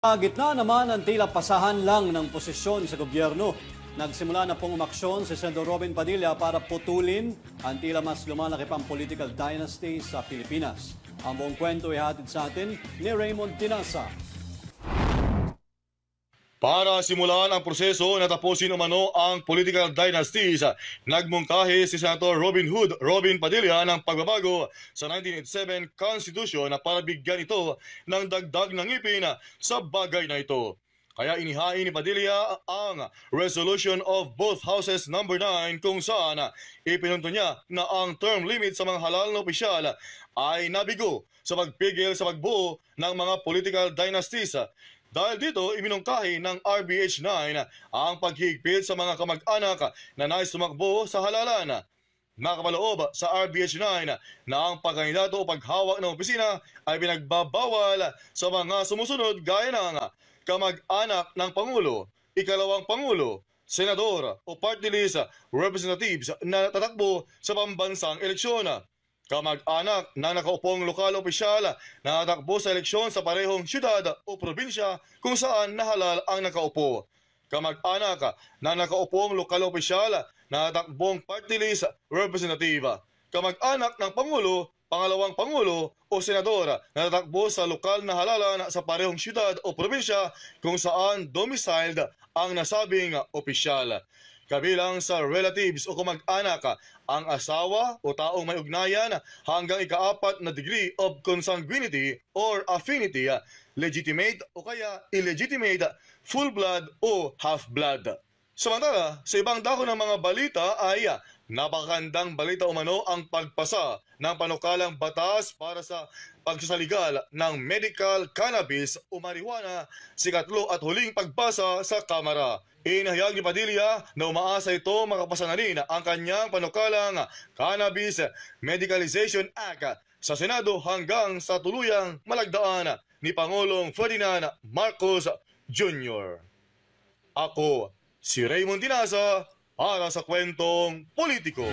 Sa gitna naman ang tila pasahan lang ng posisyon sa gobyerno. Nagsimula na pong umaksyon si Senador Robin Padilla para putulin ang tila mas lumalaki pang political dynasty sa Pilipinas. Ang buong kwento ay hatid sa atin ni Raymond Tinasa. Para simulan ang proseso na tapusin umano ang political dynasties, nagmungkahi si Senator Robin Hood Robin Padilla ng pagbabago sa 1987 Constitution na para bigyan ito ng dagdag ng ngipin sa bagay na ito. Kaya inihain ni Padilla ang Resolution of both Houses number 9 kung saan ipinunto niya na ang term limit sa mga halal na opisyal ay nabigo sa pagpigil sa pagbuo ng mga political dynasties dahil dito, iminungkahi ng RBH 9 ang paghigpit sa mga kamag-anak na nais tumakbo sa halalan. Nakabaloob sa RBH 9 na ang pagkandidato o paghawak ng opisina ay pinagbabawal sa mga sumusunod gaya ng kamag-anak ng Pangulo, ikalawang Pangulo, senador o party list representatives na tatakbo sa pambansang eleksyon kamag-anak na nakaupong lokal opisyal na natakbo sa eleksyon sa parehong syudad o probinsya kung saan nahalal ang nakaupo. Kamag-anak na nakaupong lokal opisyal na natakbong party list representative. Kamag-anak ng Pangulo, pangalawang Pangulo o Senador na natakbo sa lokal na halalan sa parehong syudad o probinsya kung saan domiciled ang nasabing opisyal kabilang sa relatives o kamag-anak, ang asawa o taong may ugnayan hanggang ikaapat na degree of consanguinity or affinity, legitimate o kaya illegitimate, full blood o half blood. Samantala, sa ibang dako ng mga balita ay napakandang balita umano ang pagpasa ng panukalang batas para sa pagsasaligal ng medical cannabis o marijuana sa ikatlo at huling pagbasa sa Kamara. Inahayag ni Padilla na umaasa ito makapasa na rin ang kanyang panukalang Cannabis Medicalization Act sa Senado hanggang sa tuluyang malagdaan ni Pangulong Ferdinand Marcos Jr. Ako, si Raymond Tinasa para sa kwentong politiko.